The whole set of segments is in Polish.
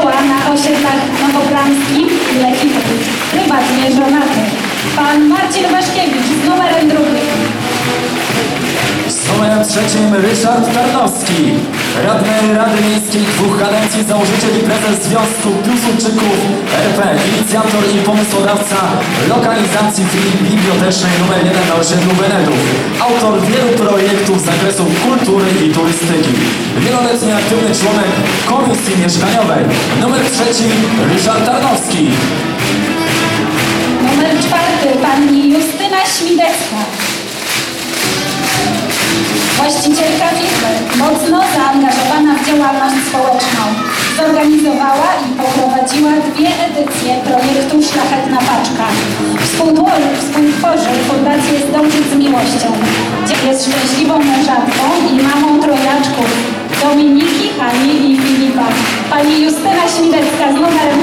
działa na osiedlach Nowobramskim i Lechitowicz. Prywatnie żonaty. Pan Marcin Waszkiewicz z numerem drugim. Numerem trzecim Ryszard Tarnowski, radny Rady Miejskiej dwóch kadencji, założyciel i prezes Związku Piłsudczyków RP, inicjator i pomysłodawca lokalizacji filii bibliotecznej numer 1 na osiedlu Benedów, autor wielu projektów z zakresu kultury i turystyki, wieloletni aktywny członek Komisji Mieszkaniowej. Numer trzeci Ryszard Tarnowski. Właścicielka firmy, mocno zaangażowana w działalność społeczną. Zorganizowała i poprowadziła dwie edycje projektu Szlachetna Paczka. Współtworzy, współtworzy Fundację Zdążyć z Miłością. Jest szczęśliwą mężatką i mamą trojaczków. Dominiki, Hani i Filipa. Pani Justyna Śmidecka z numerem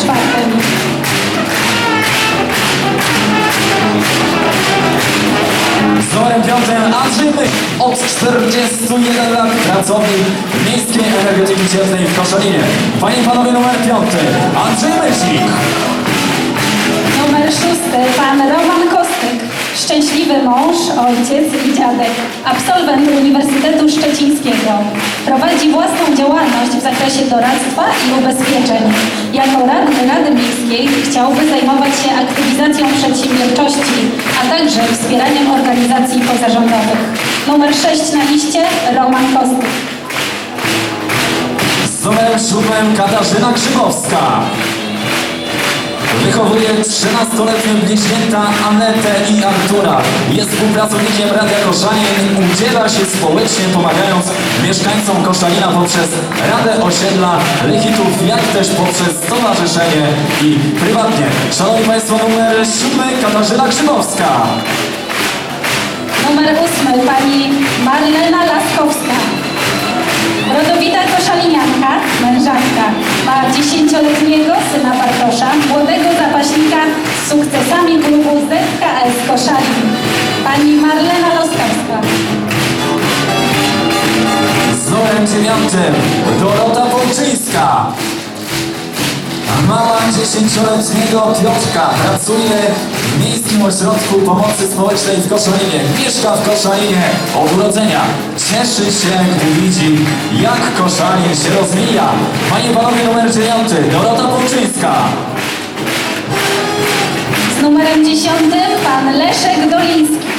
Myk, od 41 lat pracownik Miejskiej Energetyki Cieplnej w Koszalinie. Panie i Panowie, numer piąty Andrzej Myślik. Ojciec i dziadek. Absolwent Uniwersytetu Szczecińskiego. Prowadzi własną działalność w zakresie doradztwa i ubezpieczeń. Jako radny Rady Miejskiej chciałby zajmować się aktywizacją przedsiębiorczości, a także wspieraniem organizacji pozarządowych. Numer sześć na liście, Roman Kostyk. Z numerem siódmym Katarzyna Grzybowska. Wychowuje 13-letnie bliźnięta Anetę i Artura. Jest współpracownikiem Radia Koszalin. Udziela się społecznie, pomagając mieszkańcom Koszalina poprzez Radę Osiedla Lechitów, jak też poprzez stowarzyszenie i prywatnie. Szanowni Państwo, numer siódmy Katarzyna Grzybowska. Numer ósmy, pani Marlena Laskowska. Rodowita koszalinianka, mężatka. Ma dziesięcioletniego syna Bartosza, młodego zapaśnika z sukcesami klubu ZKS Koszalin. Pani Marlena Laskowska. Z numerem Dorota Polczyńska. Mama dziesięcioletniego Piotrka pracuje w Miejskim Ośrodku Pomocy Społecznej w Koszalinie. Mieszka w Koszalinie od urodzenia. Cieszy się, gdy widzi, jak Koszalin się rozwija. Panie Panowie, numer dziewiąty Dorota Polczyńska. Z numerem dziesiątym pan Leszek Doliński.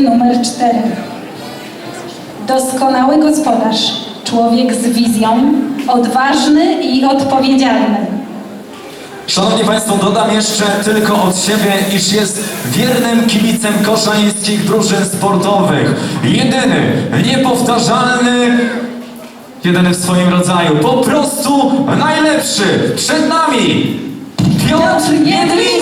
Numer 4. Doskonały gospodarz, człowiek z wizją, odważny i odpowiedzialny. Szanowni Państwo, dodam jeszcze tylko od siebie, iż jest wiernym kibicem koszalińskich drużyn sportowych. Jedyny, niepowtarzalny, jedyny w swoim rodzaju, po prostu najlepszy. Przed nami Piotr Jedliński!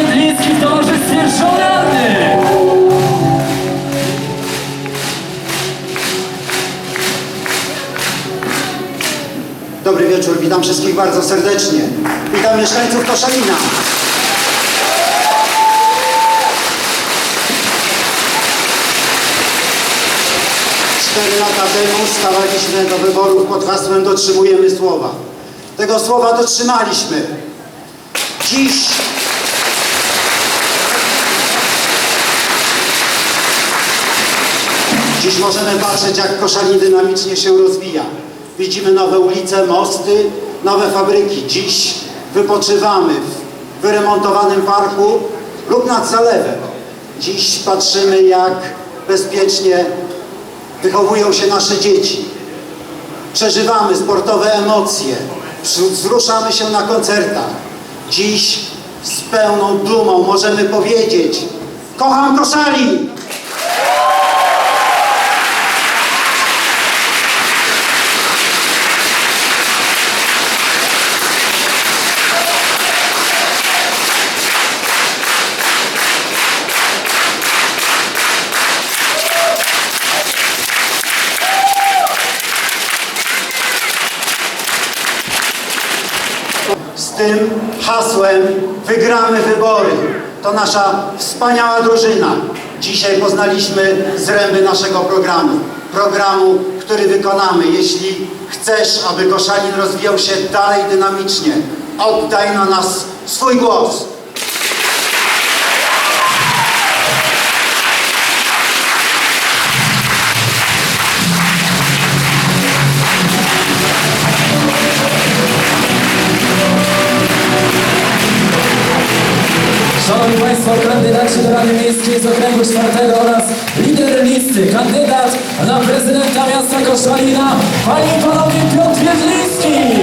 Piotr Jedliński w żonarny. Dobry wieczór, witam wszystkich bardzo serdecznie. Witam mieszkańców Koszalina. Cztery lata temu stawaliśmy do wyborów pod hasłem Dotrzymujemy słowa. Tego słowa dotrzymaliśmy. Dziś Dziś możemy patrzeć, jak Koszalin dynamicznie się rozwija. Widzimy nowe ulice, mosty, nowe fabryki. Dziś wypoczywamy w wyremontowanym parku lub nad zalewem. Dziś patrzymy, jak bezpiecznie wychowują się nasze dzieci. Przeżywamy sportowe emocje, wzru- wzruszamy się na koncertach. Dziś z pełną dumą możemy powiedzieć: Kocham koszali! Z tym hasłem wygramy wybory. To nasza wspaniała drużyna. Dzisiaj poznaliśmy zręby naszego programu. Programu, który wykonamy. Jeśli chcesz, aby Koszalin rozwijał się dalej dynamicznie, oddaj na nas swój głos. Czwartego oraz lider listy, kandydat na prezydenta miasta Koszalina, Panie i Panowie Piotr Wiedliński!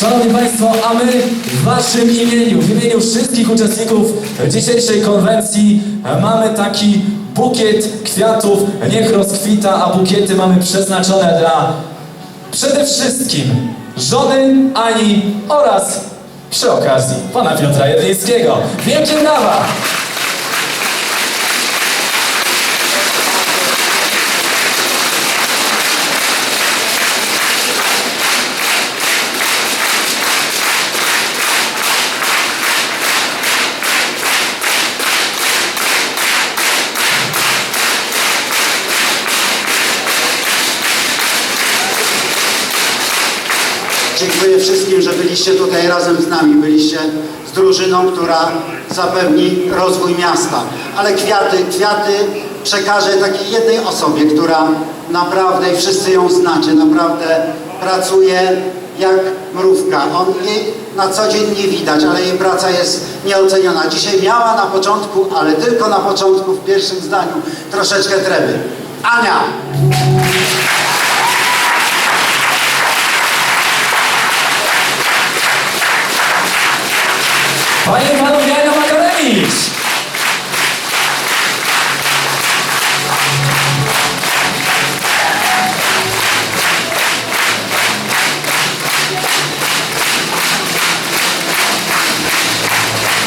Szanowni Państwo, a my w Waszym imieniu, w imieniu wszystkich uczestników dzisiejszej konwencji mamy taki bukiet kwiatów, niech rozkwita, a bukiety mamy przeznaczone dla przede wszystkim żony Ani oraz przy okazji pana Piotra Jedlińskiego. Wielkie brawa! Dziękuję wszystkim, że byliście tutaj razem z nami. Byliście z drużyną, która zapewni rozwój miasta. Ale kwiaty, kwiaty przekażę takiej jednej osobie, która naprawdę, i wszyscy ją znacie, naprawdę pracuje jak mrówka. On jej na co dzień nie widać, ale jej praca jest nieoceniona. Dzisiaj miała na początku, ale tylko na początku, w pierwszym zdaniu, troszeczkę treby. Ania!